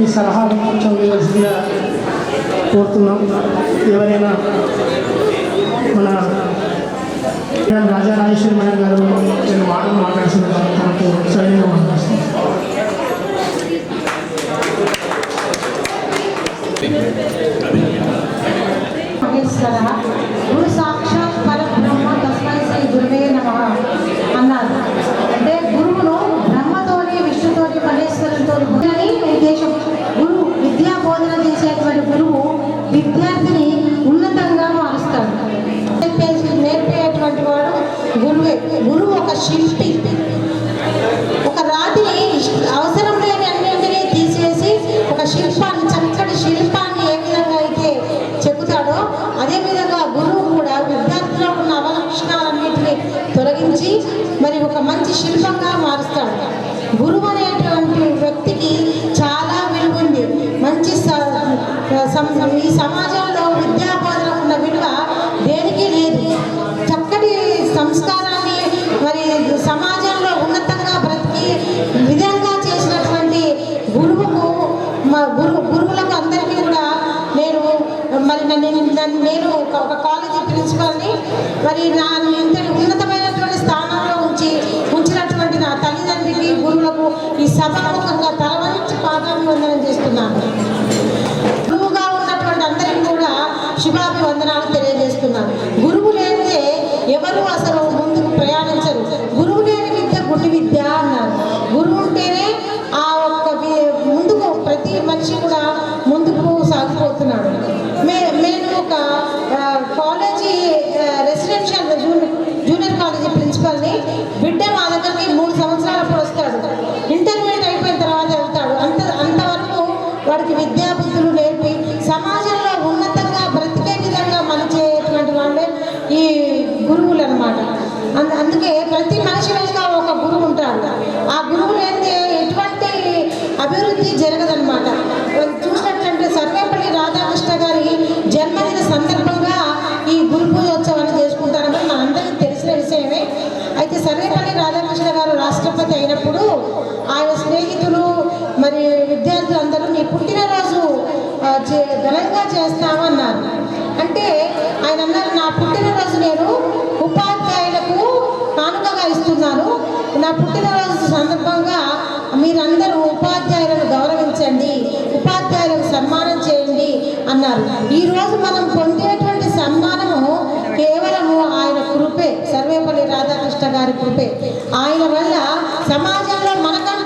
మీ సలహాలు కొంచెం చదివలసిందిగా కోరుతున్నాం. ఎవరైనా మన రాజా రాజేశ్వరి మేడం గారు నేను మాటలు మాట్లాడుతున్నారు తనకు సరైన మాట్లాడుతున్నాను గురువుకు మా గురువు గురువులకు అందరికీ కూడా నేను మరి నన్ను నేను ఒక ఒక కాలేజీ ప్రిన్సిపల్ని మరి నా ఇంతటి ఉన్నతమైనటువంటి స్థానంలో ఉంచి ఉంచినటువంటి నా తల్లిదండ్రికి గురువులకు ఈ సభాముఖంగా తలవంచి పాదాభివందనం చేస్తున్నాను. గురువుగా ఉన్నటువంటి అందరికీ కూడా శుభాభివందనాలు తెలియజేస్తున్నాను. గురువు లేనిదే ఎవరు అసలు వారికి వాడికి విద్యా బుద్ధులు నేర్పి సమాజంలో ఉన్నతంగా బ్రతికే విధంగా మలిచేటువంటి వాళ్ళే ఈ గురువులు అనమాట అందుకే ప్రతి చేస్తామన్నారు. అంటే ఆయన అన్నారు నా పుట్టినరోజు నేను ఉపాధ్యాయులకు కానుకగా ఇస్తున్నాను. నా పుట్టినరోజు సందర్భంగా మీరందరూ ఉపాధ్యాయులను గౌరవించండి ఉపాధ్యాయులకు సన్మానం చేయండి అన్నారు. ఈరోజు మనం పొందేటువంటి సన్మానము కేవలము ఆయన కృపే సర్వేపల్లి రాధాకృష్ణ గారి కృపే. ఆయన వల్ల సమాజంలో మనకన్నా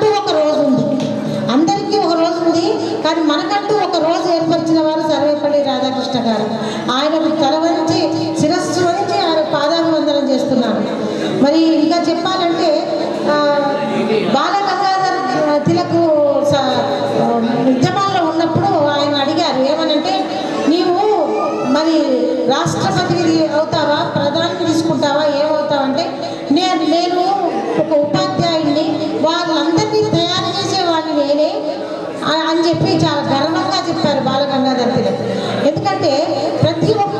రాష్ట్రపతి అవుతావా ప్రధాని తీసుకుంటావా? ఏమవుతావంటే నేను నేను ఒక ఉపాధ్యాయుడిని వాళ్ళందరినీ తయారు చేసేవాడిని నేనే అని చెప్పి చాలా గర్వంగా చెప్పారు బాలగంగాధర్ తిలక్. ఎందుకంటే ప్రతి ఒక్క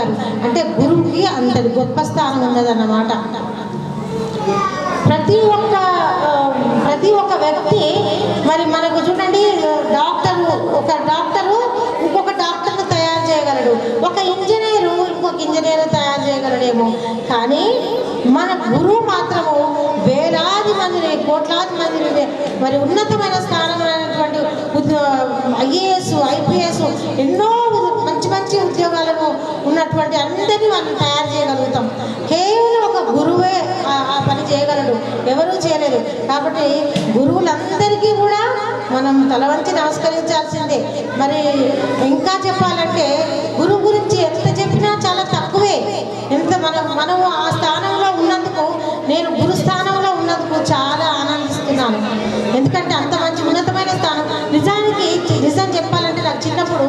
నమస్కరిస్తాను అంటే గురువుకి అంతటి గొప్ప స్థానం ఉన్నదన్నమాట. ప్రతి ఒక్క ప్రతి ఒక్క వ్యక్తి మరి మనకు చూడండి డాక్టర్ ఒక డాక్టరు ఇంకొక డాక్టర్ను తయారు చేయగలడు. ఒక ఇంజనీరు ఇంకొక ఇంజనీర్ తయారు చేయగలడేమో. కానీ మన గురువు మాత్రము వేలాది మందిని కోట్లాది మందిని మరి ఉన్నతమైన స్థానమైనటువంటి ఐఏఎస్ ఐపీఎస్ ఎన్నో మంచి మంచి ఉద్యోగాలను ఉన్నటువంటి అందరినీ మనం తయారు చేయగలుగుతాం. కేవలం ఒక గురువే ఆ పని చేయగలడు. ఎవరూ చేయలేరు. కాబట్టి గురువులందరికీ కూడా మనం తల వంచి నమస్కరించాల్సిందే. మరి ఇంకా చెప్పాలంటే గురువు గురించి ఎంత చెప్పినా చాలా తక్కువే. ఎంత మనం మనం ఆ స్థానంలో ఉన్నందుకు నేను గురు స్థానంలో ఉన్నందుకు చాలా ఆనందిస్తున్నాను. ఎందుకంటే అంత మంచి ఉన్నతమైన స్థానం. నిజానికి నిజం చెప్పాలంటే నాకు చిన్నప్పుడు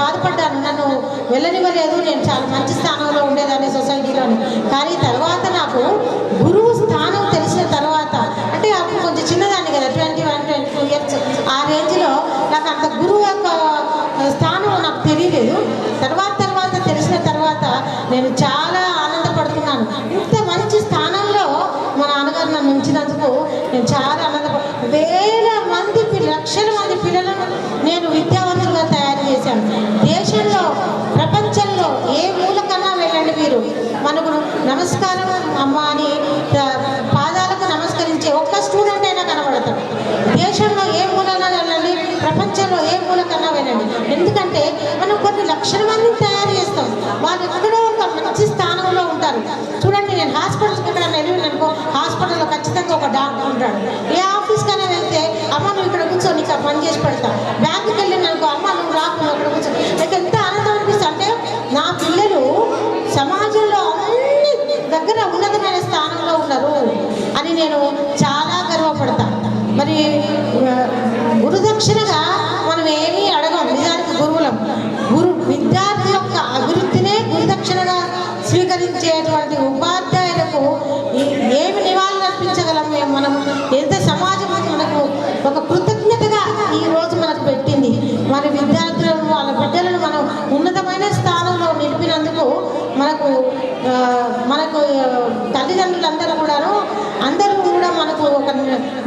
బాధపడ్డాను. నన్ను వెళ్ళనివ్వలేదు. నేను చాలా మంచి స్థానం లక్షల మందిని తయారు చేస్తాం. వాళ్ళు ఎక్కడో ఒక మంచి స్థానంలో ఉంటారు. చూడండి నేను హాస్పిటల్కి ఎక్కడ వెళ్ళిననుకో హాస్పిటల్లో ఖచ్చితంగా ఒక డాక్టర్ ఉంటాడు. ఏ ఆఫీస్కైనా వెళ్తే అమ్మ నువ్వు ఇక్కడ కూర్చో నీకు పని చేసి పెడతా. బ్యాంకుకి వెళ్ళిననుకో అమ్మ నువ్వు రాకు నువ్వు అక్కడ కూర్చో. నీకు ఎంత ఆనందం అనిపిస్తుంది అంటే నా పిల్లలు సమాజంలో అన్ని దగ్గర ఉన్నతమైన స్థానంలో ఉన్నారు అని నేను చాలా గర్వపడతాను మరి గురుదక్షిణగా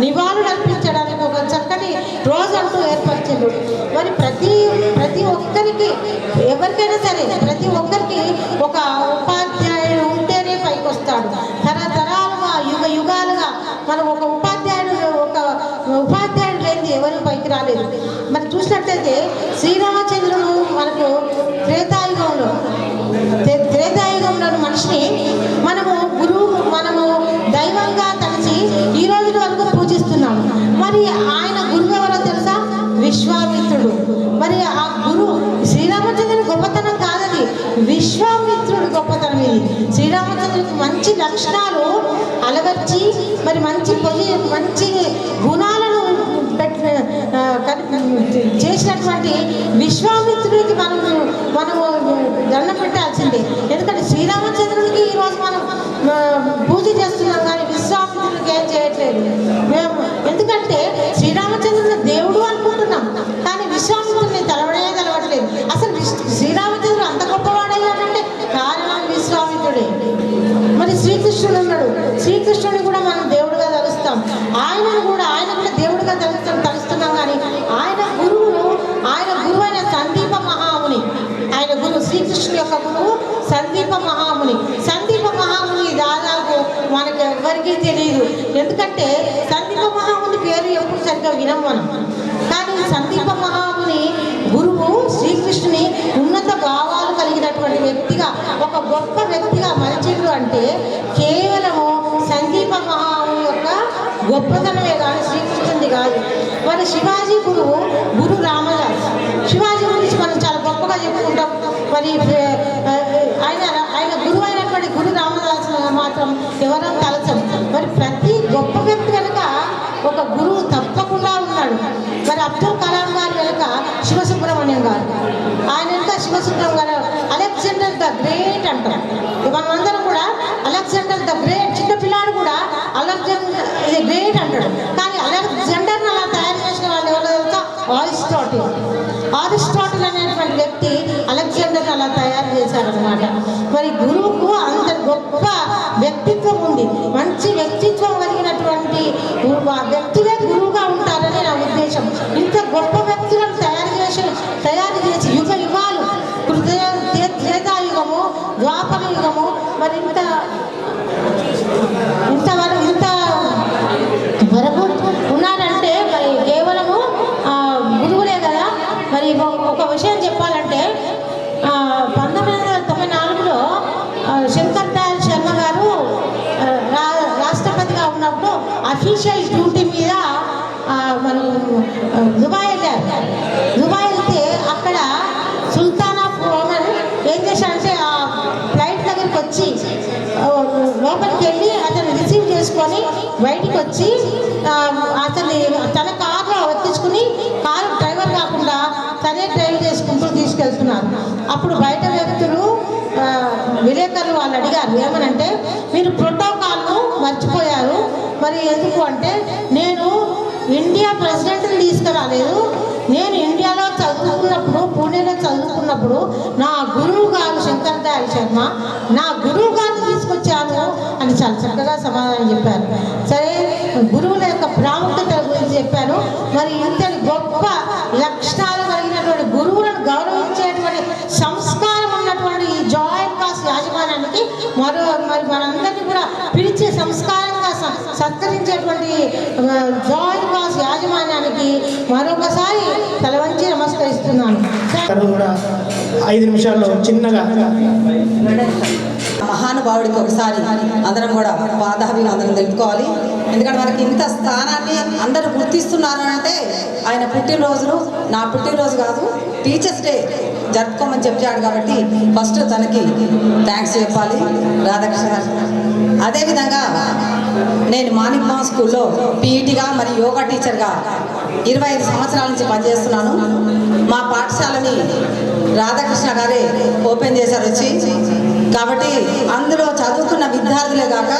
నివాళులు అర్పించడానికి ఒక చక్కటి రోజు అంటూ ఏర్పరిచిండు. మరి ప్రతి ప్రతి ఒక్కరికి ఎవరికైనా సరే ప్రతి ఒక్కరికి ఒక ఉపాధ్యాయుడు ఉంటేనే పైకి వస్తాడు తరతరాలుగా యుగ యుగాలుగా మనం ఒక ఉపాధ్యాయుడు ఒక ఉపాధ్యాయుడు లేని ఎవరు పైకి రాలేదు. మరి చూసినట్లయితే శ్రీరామ మంచి లక్షణాలు అలవర్చి మరి మంచి పొజి మంచి గుణాలను పెట్టిన చేసినటువంటి విశ్వామిత్రుడికి మనం మనము దండం పెట్టాల్సిందే. ఎందుకంటే శ్రీరామచంద్రుడికి ఈరోజు మనం పూజ చేస్తున్నాం ఎందుకంటే సందీప మహాముని పేరు ఎప్పుడు సరిగ్గా వినం మనం. కానీ సందీప మహాముని గురువు శ్రీకృష్ణుని ఉన్నత భావాలు కలిగినటువంటి వ్యక్తిగా ఒక గొప్ప వ్యక్తిగా మలిచిండు అంటే కేవలము సందీప మహాముని యొక్క గొప్పతనమే కానీ శ్రీకృష్ణుడి కాదు. మరి శివాజీ గురువు గురు రామదాస్. శివాజీ గురించి మనం చాలా గొప్పగా చెప్పుకుంటాం. మరి ఆయన ఆయన గురువు అయినటువంటి గురు రామదాసు మాత్రం ఎవరో తలచం. మరి ప్రతి గొప్ప వ్యక్తి వెనుక ఒక గురువు తప్పకుండా ఉన్నాడు. మరి అబ్దుల్ కలాం గారు వెనుక శివసుబ్రహ్మణ్యం గారు. ఆయన వెనుక శివసుబ్రహ్మణ్యం గారు. అలెగ్జాండర్ ద గ్రేట్ అంటారు మనమందరం కూడా అలెగ్జాండర్ ద గ్రేట్ చిన్న పిల్లాడు కూడా అలెగ్జాండర్ ఇది గ్రేట్ అంటాడు. కానీ అలెగ్జాండర్ని అలా తయారు చేసిన వాళ్ళు ఎవరు తెలుసా? ఆరిస్టాటిల్. ఆరిస్టాటిల్ అనేటువంటి వ్యక్తి అలెగ్జాండర్ అలా తయారు చేశారనమాట అఫీషియల్ డ్యూటీ మీద మనం దుబాయ్ వెళ్ళారు. దుబాయ్ వెళ్తే అక్కడ సుల్తాన్ ఆఫ్ ఓమన్ ఏం చేశారంటే ఆ ఫ్లైట్ దగ్గరికి వచ్చి లోపలికి వెళ్ళి అతను రిసీవ్ చేసుకొని బయటికి వచ్చి అతని అతన్ని తన కారులో ఎక్కించుకుని కారు డ్రైవర్ కాకుండా తనే డ్రైవ్ చేసుకుంటూ తీసుకెళ్తున్నారు. అప్పుడు బయట వ్యక్తులు విలేకరులు వాళ్ళు అడిగారు ఏమనంటే మీరు ప్రోటోకాల్ మరి ఎందుకు అంటే నేను ఇండియా ప్రెసిడెంట్ని తీసుకురాలేదు. నేను ఇండియాలో చదువుకున్నప్పుడు పూణేలో చదువుకున్నప్పుడు నా గురువు గారు శంకర్ దయాల్ శర్మ నా గురువు గారిని తీసుకొచ్చాను అని చాలా చక్కగా సమాధానం చెప్పారు. సరే గురువుల యొక్క ప్రాముఖ్యత గురించి చెప్పాను. మరి ఇంతటి గొప్ప లక్షణాలు కలిగినటువంటి గురువులను గౌరవించేటువంటి సంస్కారం ఉన్నటువంటి ఈ జాయింట్ క్లాస్ యాజమాన్యానికి మరో మరి మనందరినీ కూడా పిలిచే సంస్కారం ఆ, జాయింట్ క్లాస్ యాజమాన్యానికి మరొకసారి తలవంచి నమస్కరిస్తున్నాను. తను కూడా ఐదు నిమిషాల్లో చిన్నగా మహానుభావుడికి ఒకసారి అందరం కూడా పాదాభివందనం తెలుపుకోవాలి. ఎందుకంటే మనకి ఇంత స్థానాన్ని అందరూ గుర్తిస్తున్నారు అంటే ఆయన పుట్టినరోజును నా పుట్టినరోజు కాదు టీచర్స్ డే జరుపుకోమని చెప్పాడు కాబట్టి ఫస్ట్ తనకి థ్యాంక్స్ చెప్పాలి. రాధాకృష్ణ గారు. అదేవిధంగా నేను మాణిక్ మోహన్ స్కూల్లో పీఈటీగా మరియు యోగా టీచర్గా ఇరవై ఐదు సంవత్సరాల నుంచి పనిచేస్తున్నాను. మా పాఠశాలని రాధాకృష్ణ గారే ఓపెన్ చేశారు వచ్చి. కాబట్టి అందులో చదువుకున్న విద్యార్థులే కాక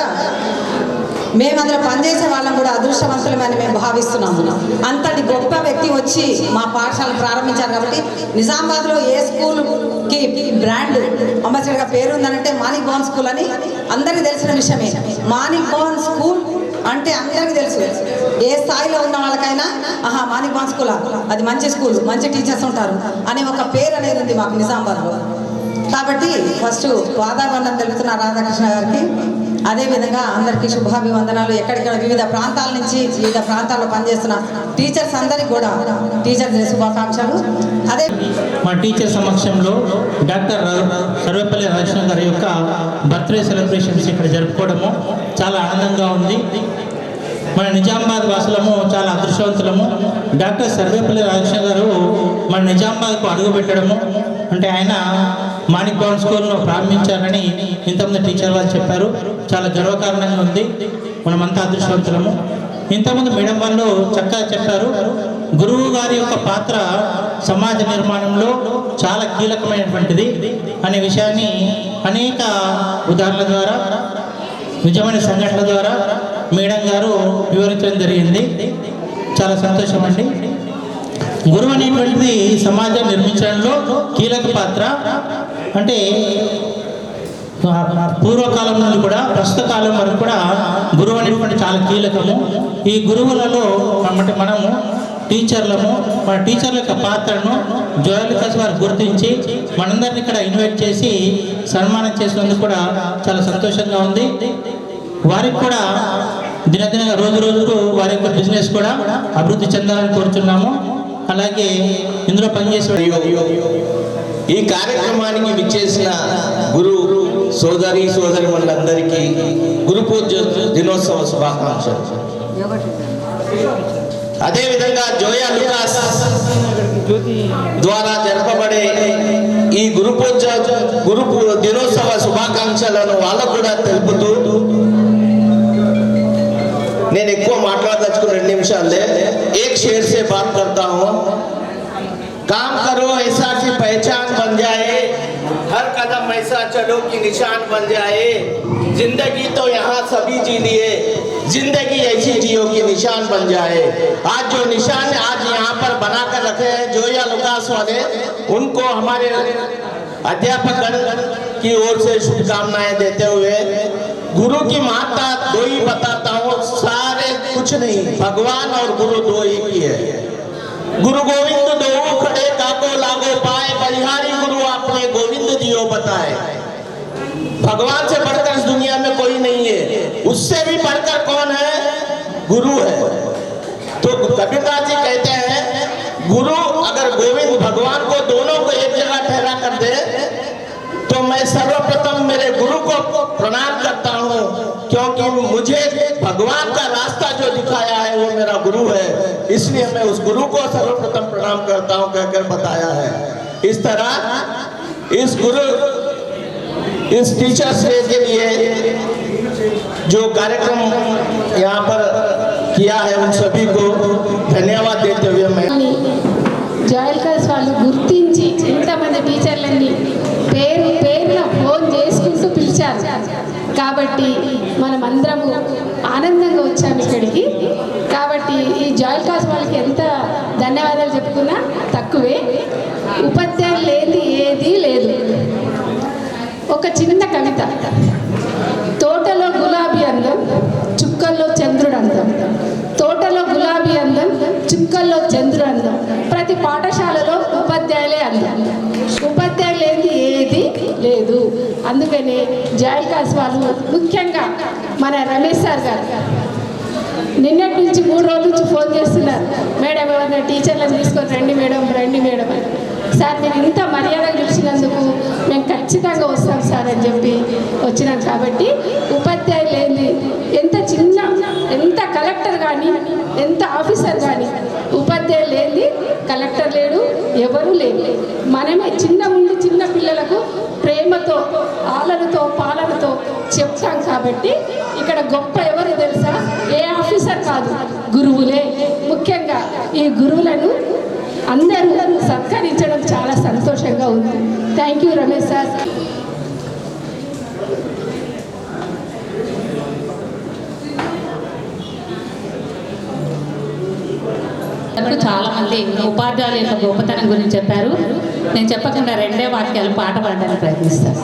మేము అందులో పనిచేసే వాళ్ళం కూడా అదృష్టవంతులమని మేము భావిస్తున్నాము. అంతటి గొప్ప వ్యక్తి వచ్చి మా పాఠశాల ప్రారంభించారు కాబట్టి నిజామాబాద్లో ఏ స్కూల్ కి బ్రాండ్ అంబాసిడర్గా పేరు ఉందనంటే మానిక్ భవన్ స్కూల్ అని అందరికీ తెలిసిన విషయమే. మానిక్ భవన్ స్కూల్ అంటే అందరికీ తెలుసు. ఏ స్థాయిలో ఉన్న వాళ్ళకైనా ఆహా మానిక్ భవన్ స్కూల్? అది మంచి స్కూల్ మంచి టీచర్స్ ఉంటారు అనే ఒక పేరు అనేది ఉంది మాకు నిజామాబాద్లో. కాబట్టి ఫస్ట్ వాతావరణం తెలుపుతున్న రాధాకృష్ణ గారికి అదేవిధంగా అందరికీ శుభాభివందనాలు. ఎక్కడిక్కడ వివిధ ప్రాంతాల నుంచి వివిధ ప్రాంతాల్లో పనిచేస్తున్న టీచర్స్ అందరికీ కూడా టీచర్స్ శుభాకాంక్షలు. అదే మా టీచర్ సమక్షంలో డాక్టర్ సర్వేపల్లి రాజకృష్ణ గారి యొక్క బర్త్డే సెలబ్రేషన్స్ ఇక్కడ జరుపుకోవడము చాలా ఆనందంగా ఉంది. మన నిజామాబాద్ వాసులము చాలా అదృష్టవంతులము. డాక్టర్ సర్వేపల్లి రాజకృష్ణ గారు మన నిజామాబాద్కు అడుగుపెట్టడము అంటే ఆయన మాణిక్ భవన్ స్కూల్ను ప్రారంభించారని ఇంతమంది టీచర్ వాళ్ళు చెప్పారు. చాలా గర్వకారణంగా ఉంది. మనమంతా అదృష్టవంతులము. ఇంతకుముందు మేడం వాళ్ళు చక్కగా చెప్పారు. గురువు గారి యొక్క పాత్ర సమాజ నిర్మాణంలో చాలా కీలకమైనటువంటిది అనే విషయాన్ని అనేక ఉదాహరణల ద్వారా నిజమైన సంఘటనల ద్వారా మేడం గారు వివరించడం జరిగింది. చాలా సంతోషం అండి. గురువు అనేటువంటిది సమాజం నిర్మించడంలో కీలక పాత్ర. అంటే పూర్వకాలం నుండి కూడా ప్రస్తుత కాలం వరకు కూడా గురువు అనేటువంటి చాలా కీలకము. ఈ గురువులలో అంటే మనము టీచర్లము మన టీచర్ల యొక్క పాత్రను జోయలికస్ వారు గుర్తించి మనందరిని ఇక్కడ ఇన్వైట్ చేసి సన్మానం చేసినందుకు కూడా చాలా సంతోషంగా ఉంది. వారికి కూడా దినదిన రోజు రోజుకు వారి యొక్క బిజినెస్ కూడా అభివృద్ధి చెందాలని కోరుచున్నాము. అలాగే ఇందులో పనిచేసే ఈ కార్యక్రమానికి విచ్చేసిన గురు సోదరి సోదరి మనందరికీ గురు పూజ దినోత్సవ శుభాకాంక్షలు అదేవిధంగా జోయా లుకాస్ ద్వారా జరపబడే ఈ గురు పూజ గురు పూ- దినోత్సవ శుభాకాంక్షలను వాళ్ళకు కూడా తెలుపుతూ నేను ఎక్కువ మాట్లాడదలుచుకున్న రెండు నిమిషాలే ఏక్ షేర్ సే బాత్ करता हूँ काम करो, ऐसा कि पहचान बन जाए। हर कदम ऐसा चलो कि निशान बन जाए। ज़िंदगी तो यहाँ सभी जी लिए। ज़िंदगी ऐसी जियो कि निशान बन जाए। आज जो निशान आज यहाँ पर बना कर रखे हैं जो या लुकास वाले, उनको हमारे अध्यापक की ओर से शुभकामनाएँ देते हुए गुरु की माता दो ही बताता हूँ, सारे कुछ नहीं, भगवान और गुरु दो ही की है। गुरु गोविंद दो खड़े काको लागो पाए, बलिहारी गुरु आपने गोविंद जियो बताए। भगवान से बढ़कर इस दुनिया में कोई नहीं है। उससे भी बढ़कर कौन है? गुरु है। तो कबीरदास जी कहते हैं, गुरु अगर गोविंद भगवान को दोनों को एक जगह ठहरा कर दे तो मैं सर्वप्रथम मेरे गुरु को प्रणाम करता हूँ क्योंकि मुझे भगवान का रास्ता जो दिखाया है वो मेरा गुरु है इसलिए मैं उस गुरु को सर्वप्रथम प्रणाम करता हूँ कहकर बताया है इस तरह इस गुरु इस टीचर्स डे के लिए जो कार्यक्रम यहाँ पर किया है उन सभी को धन्यवाद देते हुए मैं అని జాయిల్ కాల్స్ వాళ్ళు గుర్తించి ఇంతమంది టీచర్లన్నీ పేరు పేరున పిలిచారు. కాబట్టి మనం అందరము ఆనందంగా వచ్చాము ఇక్కడికి. కాబట్టి ఈ జాయిల్ క్లాస్ వాళ్ళకి ఎంత ధన్యవాదాలు చెప్పుకున్నా తక్కువే. ఉపాధ్యాయులు లేని ఏదీ లేదు. ఒక చిన్న కవిత. తోటలో గులాబీ అందం చుక్కల్లో చంద్రుడు అందం. తోటలో గులాబీ అందం చుక్కల్లో చంద్రుడు అందం. ప్రతి పాఠశాలలో ఉపాధ్యాయులే అందం. ఉపాధ్యాయులు లేని ఏది లేదు. అందుకనే జాయికాస్ వాళ్ళు ముఖ్యంగా మన రమేష్ సార్ గారు నిన్నటి నుంచి మూడు రోజుల నుంచి ఫోన్ చేస్తున్నారు. మేడం ఎవరైనా టీచర్లను తీసుకొని రండి మేడం రండి మేడం అని. సార్ నేను ఇంత మర్యాద పిలిచినందుకు మేము ఖచ్చితంగా వస్తాం సార్ అని చెప్పి వచ్చినాం కాబట్టి ఉపాధ్యాయులు ఏంది ఎంత చిన్న ఎంత కలెక్టర్ కానీ ఎంత ఆఫీసర్ కానీ ఉపాధ్యాయులు ఏంది ఎవరు లేరు. మనమే చిన్న ఉండి చిన్న పిల్లలకు ప్రేమతో ఆలనతో పాలనతో చెప్తాం కాబట్టి ఇక్కడ గొప్ప ఎవరు తెలుసా? ఏ ఆఫీసర్ కాదు గురువులే. ముఖ్యంగా ఈ గురువులను అందరూ సత్కరించడం చాలా సంతోషంగా ఉంది. థ్యాంక్ యూ రమేష్ సార్ చాలా మంది ఉపాధ్యాయుల యొక్క గొప్పతనం గురించి చెప్పారు. నేను చెప్పకుండా రెండే వాక్యాలు పాట పాడడానికి ప్రయత్నిస్తాను.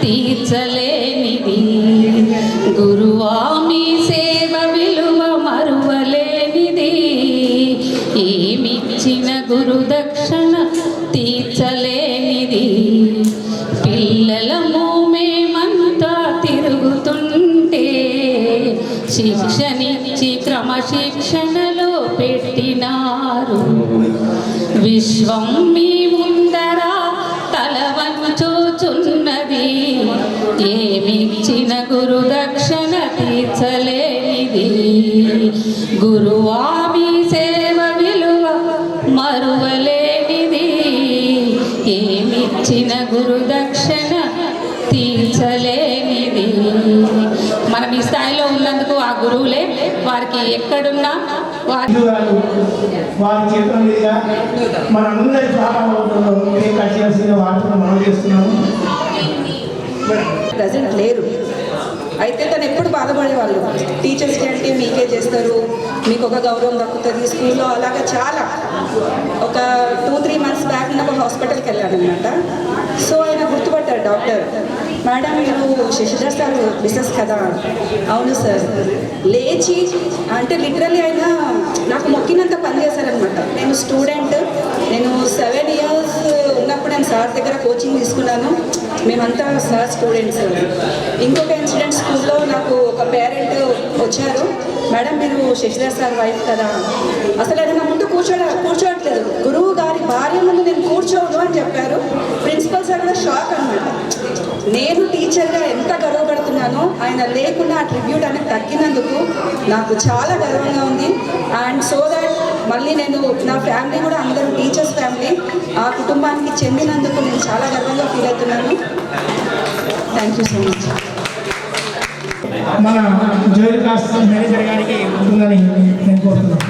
తీర్చలేనిది గురువా మీ సేవ విలువ మరువలేనిది. ఏమిచ్చిన గురు తీర్చ విశ్వం మీ వారి చేతుల మీదుగా మన ముందరి ప్రారంభంలో కేక్ మనం చేస్తున్నాము. ప్రజెంట్ లేరు. అయితే తను ఎప్పుడు బాధపడేవాళ్ళు? టీచర్స్ డే అంటే మీకే చేస్తారు. మీకు ఒక గౌరవం దక్కుతుంది. స్కూల్లో అలాగా చాలా. ఒక టూ త్రీ మంత్స్ బ్యాక్ నేను ఒక హాస్పిటల్కి అనమాట సో ఆయన గుర్తుపట్టారు డాక్టర్. మేడం మీరు శశిధర్ సార్ మిస్సెస్ కదా అవును సార్ లేచి అంటే లిటరల్లీ ఆయన నాకు మొక్కినంత పని చేశారనమాట నేను స్టూడెంట్ నేను సెవెన్ ఇయర్స్ ఉన్నప్పుడు నేను సార్ దగ్గర కోచింగ్ తీసుకున్నాను. మేమంతా సార్ స్టూడెంట్స్ ఇంకొక ఇన్సిడెంట్ స్కూల్లో నాకు ఒక పేరెంట్ వచ్చారు. మేడం మీరు శశిధర్ సార్ వైఫ్ కదా. అసలు ఆయన నా ముందు కూర్చోడ కూర్చోవట్లేదు గురువు గారి భార్య ముందు నేను కూర్చోవద్దు అని చెప్పారు ప్రిన్సిపల్ సార్ కూడా షాక్ అనమాట నేను టీచర్గా ఎంత గర్వపడుతున్నానో ఆయన లేకుండా ఆ ట్రిబ్యూట్ అనేది తగ్గినందుకు నాకు చాలా గర్వంగా ఉంది. అండ్ సో దట్ మళ్ళీ నేను నా ఫ్యామిలీ కూడా అందరూ టీచర్స్ ఫ్యామిలీ ఆ కుటుంబానికి చెందినందుకు నేను చాలా గర్వంగా ఫీల్ అవుతున్నాను. థ్యాంక్ యూ సో మచ్ మన జోయిల్ క్లాస్ మేనేజర్ గారికి ఉంటుందని నేను కోరుతున్నాను.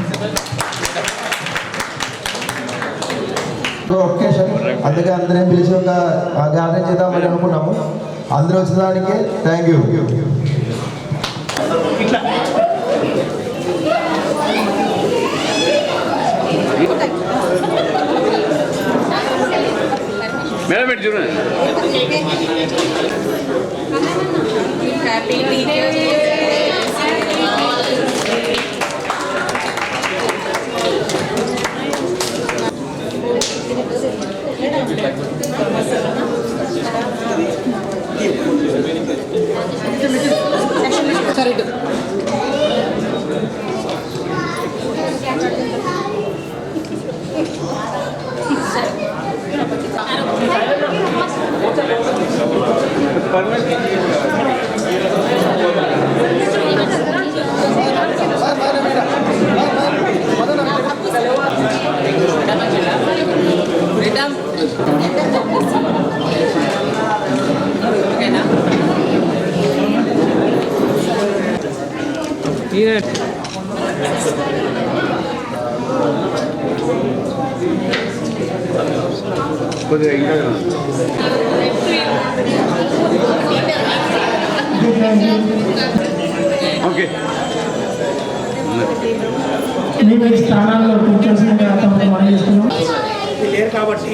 అందుకే అందరం పిలిచి ఒక గ్యాదరింగ్ చేద్దామని అనుకున్నాము. అందరూ వచ్చిన దానికి థ్యాంక్ యూ ఇట్లా మేడం పెట్టి చూడండి Gracias. హ్యాపీ టీచర్స్ ఓకే మేము ఈ స్థానాల్లో కూర్చోవలసిందిగా తమకు మనం చేస్తున్నాం లేరు కాబట్టి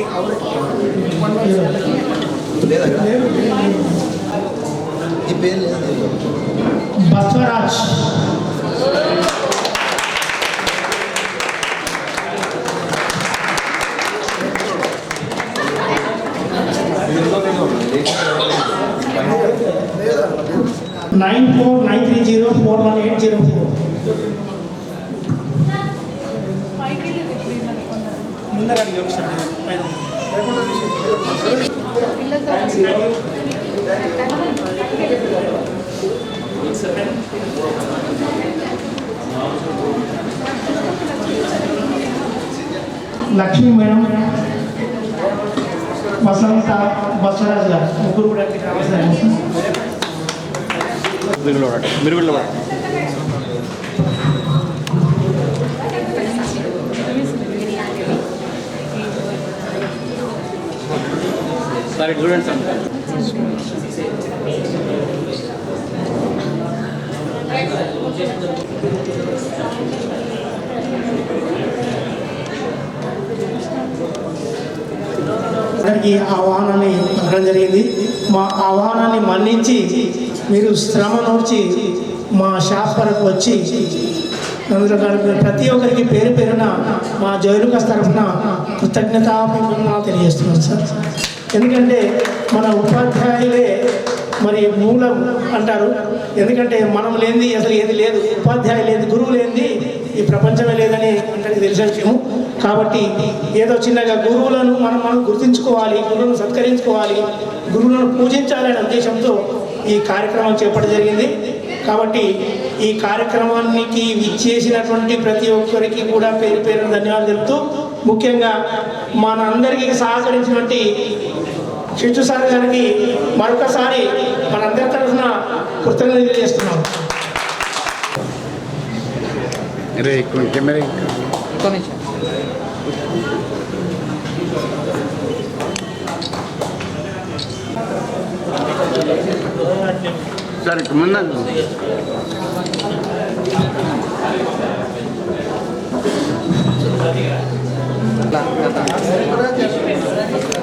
ఈ పేరు లేదు Basavaraj nine four nine three zero four one eight zero four. Lakshmi madam Vasantha Basavaraju గారు ముగ్గురు కూడా మీరు కూడా ఒకసారి చూడండి సార్. అందరికీ ఆహ్వానాన్ని పలకడం జరిగింది. మా ఆహ్వానాన్ని మన్నించి మీరు శ్రమ నూర్చి మా షాప్ వరకు వచ్చి అందులో ప్రతి ఒక్కరికి పేరు పేరున మా జైలుకస్ తరఫున కృతజ్ఞత తెలియజేస్తున్నారు సార్. ఎందుకంటే మన ఉపాధ్యాయులే మరి మూలం అంటారు. ఎందుకంటే మనం లేనిది అసలు ఏది లేదు. ఉపాధ్యాయులు లేదు గురువు లేనిది ఈ ప్రపంచమే లేదని అందరికీ తెలిసిన విషయం కాబట్టి ఏదో చిన్నగా గురువులను మనం మనం గుర్తించుకోవాలి గురువులను సత్కరించుకోవాలి గురువులను పూజించాలనే ఉద్దేశంతో ఈ కార్యక్రమం చేపట్టడం జరిగింది. కాబట్టి ఈ కార్యక్రమానికి విచ్చేసినటువంటి ప్రతి ఒక్కరికి కూడా పేరు పేరు ధన్యవాదాలు తెలుపుతూ ముఖ్యంగా మనందరికీ సహకరించినటువంటి చిచ్చు సార్ గారికి మరొకసారి మనందరి తరఫున కృతజ్ఞతలు చేస్తున్నాం సరే ముందు Gracias.